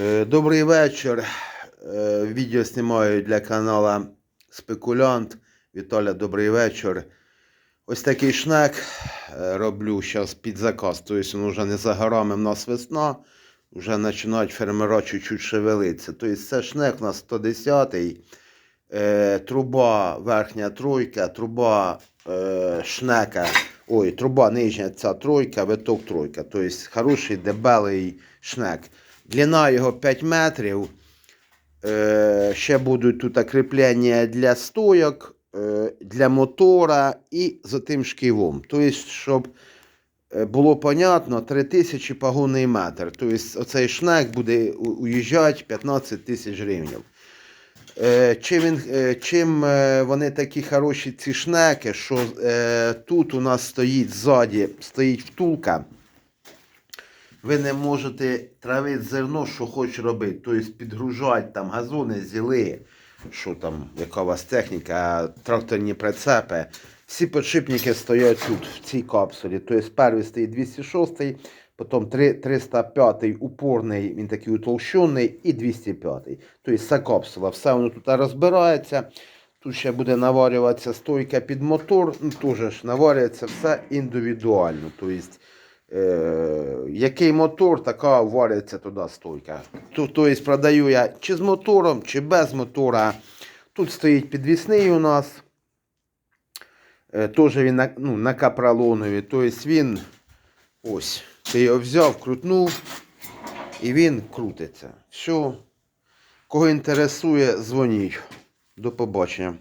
Е, Добрий вечір. Е, Відео знімаю для каналу Спекулянт. Віталя, добрий вечір. Ось такий шнек е, роблю зараз під заказ. Тобто він вже не за горами в нас весна. Вже починають фермера чуть-чуть шевелитися. Тобто це шнек у нас 110-й. Е, труба верхня тройка, труба шнека, ой, труба нижня ця тройка, виток тройка. Тобто хороший дебелий шнек. Длина його 5 метрів. Е, ще будуть тут кріплення для стойок, е, для мотора і з тим шківом. Тобто, щоб е, було понятно, 3000 погонний метр. Тобто оцей шнек буде уїжджати 15 тисяч гривень. Чим, він, чим вони такі хороші ці шнеки, що тут у нас стоїть ззаді, стоїть втулка. Ви не можете травити зерно, що хоч робити. Тобто підгружати там газони, зіли, що там, яка у вас техніка, тракторні прицепи. Всі підшипники стоять тут, в цій капсулі. Тобто перший стоїть 206, потім 305 упорний, він такий утолщений, і 205. Тобто ця капсула, все воно тут розбирається. Тут ще буде наварюватися стойка під мотор, ну теж наварюється все індивідуально. Тобто, е, який мотор, така вариться туди стойка. Тобто продаю я чи з мотором, чи без мотора. Тут стоїть підвісний у нас. Е, теж він на, ну, на капролонові. Тобто він ось. Ти його взяв, крутнув, і він крутиться. Все. Кого інтересує, дзвоніть. До побачення.